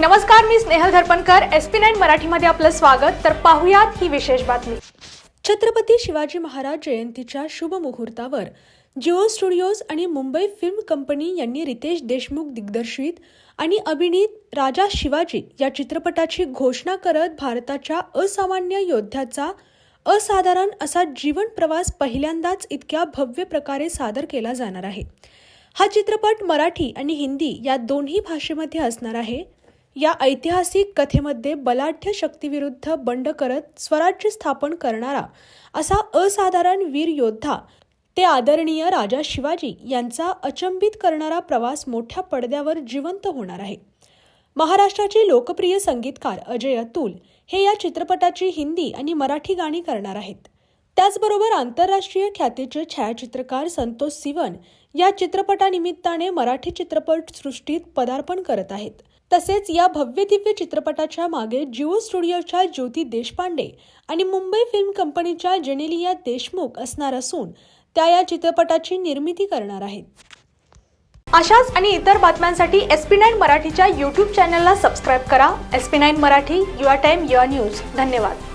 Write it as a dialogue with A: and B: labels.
A: नमस्कार मी Snehal Dharpankar. S P nine मराठीमध्ये आपलं स्वागत. तर पाहुयात ही विशेष बातमी. छत्रपती शिवाजी महाराज जयंतीच्या शुभ मुहूर्तावर जिओ स्टुडिओज आणि मुंबई फिल्म कंपनी यांनी रितेश देशमुख दिग्दर्शित आणि अभिनीत राजा शिवाजी या चित्रपटाची घोषणा करत भारताच्या असामान्य योद्ध्याचा असाधारण असा जीवन प्रवास पहिल्यांदाच इतक्या भव्य प्रकारे सादर केला जाणार आहे. हा चित्रपट मराठी आणि हिंदी या दोन्ही भाषेमध्ये असणार आहे. या ऐतिहासिक कथेमध्ये बलाढ्य शक्तीविरुद्ध बंड करत स्वराज्य स्थापन करणारा असा असाधारण वीर योद्धा ते आदरणीय राजा शिवाजी यांचा अचंबित करणारा प्रवास मोठ्या पडद्यावर जिवंत होणार आहे. महाराष्ट्राचे लोकप्रिय संगीतकार अजय अतुल हे या चित्रपटाची हिंदी आणि मराठी गाणी करणार आहेत. त्याचबरोबर आंतरराष्ट्रीय ख्यातीचे छायाचित्रकार संतोष सिवन या चित्रपटानिमित्ताने मराठी चित्रपटसृष्टीत पदार्पण करत आहेत. तसेच या भव्य दिव्य चित्रपटाच्या मागे जिओ स्टुडिओच्या ज्योती देशपांडे आणि मुंबई फिल्म कंपनीच्या जेनेलिया देशमुख असणार असून त्या या चित्रपटाची निर्मिती करणार आहेत. अशाच आणि इतर बातम्यांसाठी एस पी नाईन मराठीच्या यूट्यूब चॅनलला सबस्क्राईब करा. S P nine Marathi your time your news धन्यवाद.